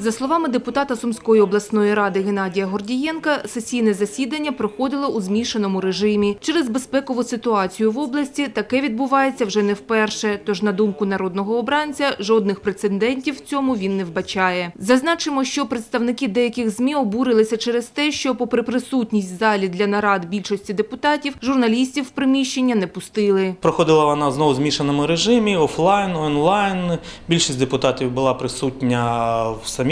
За словами депутата Сумської обласної ради Геннадія Гордієнка, сесійне засідання проходило у змішаному режимі. Через безпекову ситуацію в області таке відбувається вже не вперше. Тож, на думку народного обранця, жодних прецедентів в цьому він не вбачає. Зазначимо, що представники деяких ЗМІ обурилися через те, що, попри присутність в залі для нарад більшості депутатів, журналістів в приміщення не пустили. Проходила вона знову в змішаному режимі, офлайн, онлайн. Більшість депутатів була присутня в самій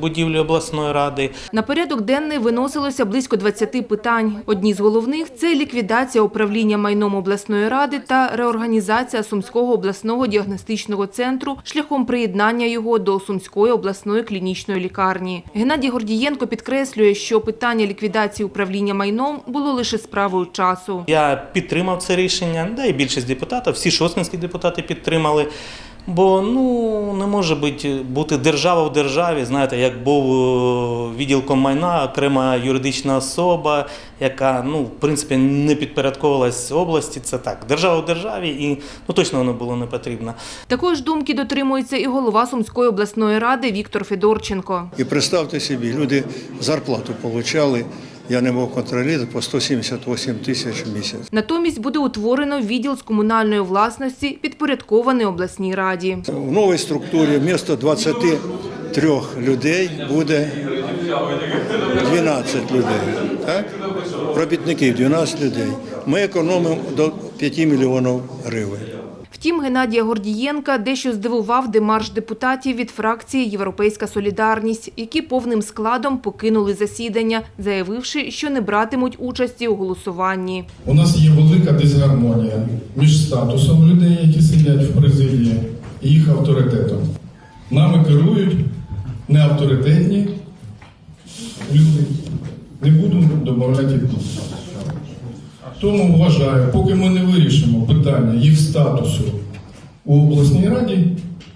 будівлі обласної ради. На порядок денний виносилося близько 20 питань. Одні з головних – це ліквідація управління майном обласної ради та реорганізація Сумського обласного діагностичного центру шляхом приєднання його до Сумської обласної клінічної лікарні. Геннадій Гордієнко підкреслює, що питання ліквідації управління майном було лише справою часу. Я підтримав це рішення, да і більшість депутатів, всі шостинські депутати підтримали. Бо ну не може бути, бути держава в державі. Знаєте, як був е, відділком майна, окрема юридична особа, яка ну в принципі не підпорядковувалась області. Це так, держава в державі, і ну точно воно було не потрібно. Такої ж думки дотримується і голова Сумської обласної ради Віктор Федорченко. І представте собі, люди зарплату отримали, я не мог контролювати по 178 тисяч в місяць. Натомість буде утворено відділ з комунальної власності, підпорядкований обласній раді. В новій структурі вмісто 23 людей буде 12 людей. Так? Робітників 12 людей. Ми економимо до 5 мільйонів гривень. Втім, Геннадія Гордієнка дещо здивував демарш депутатів від фракції «Європейська солідарність», які повним складом покинули засідання, заявивши, що не братимуть участі у голосуванні. У нас є велика дисгармонія між статусом людей, які сидять в президії, і їх авторитетом. Нами керують неавторитетні люди. Не буду додавати. Тому вважаю, поки ми не вирішимо питання їх статусу у обласній раді,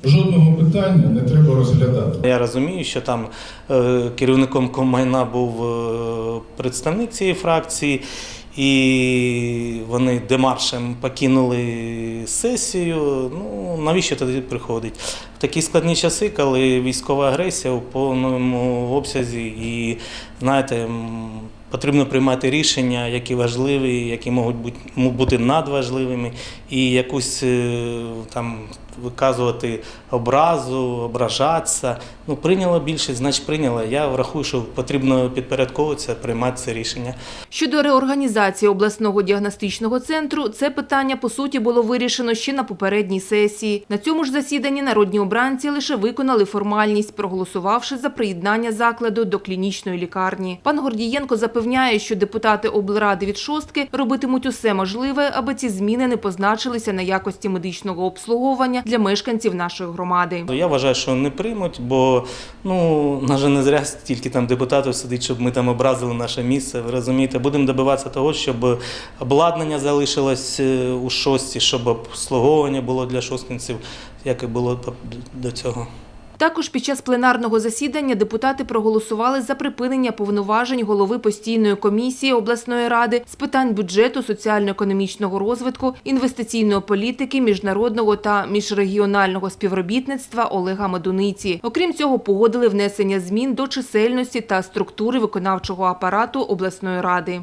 жодного питання не треба розглядати. Я розумію, що там е, керівником комайна був е, представник цієї фракції, і вони демаршем покинули сесію. Ну навіщо тоді приходить? В такі складні часи, коли військова агресія у повному обсязі, і знаєте. Потрібно приймати рішення, які важливі, які можуть бути, надважливими, і якусь е, там виказувати образу, ображатися. Ну, прийняла більшість, значить прийняла. Я врахую, що потрібно підпорядковуватися, приймати це рішення. Щодо реорганізації обласного діагностичного центру, це питання, по суті, було вирішено ще на попередній сесії. На цьому ж засіданні народні обранці лише виконали формальність, проголосувавши за приєднання закладу до клінічної лікарні. Пан Гордієнко запевняє, що депутати облради від шостки робитимуть усе можливе, аби ці зміни не позначилися на якості медичного обслуговування для мешканців нашої громади. Я вважаю, що не приймуть, бо ну на жаль, не зря стільки там депутатів сидить, щоб ми там образили наше місце. Ви розумієте, будемо добиватися того, щоб обладнання залишилось е, у шості, щоб обслуговування було для шостинців, як і було до цього. Також під час пленарного засідання депутати проголосували за припинення повноважень голови постійної комісії обласної ради з питань бюджету, соціально-економічного розвитку, інвестиційної політики, міжнародного та міжрегіонального співробітництва Олега Медуниці. Окрім цього, погодили внесення змін до чисельності та структури виконавчого апарату обласної ради.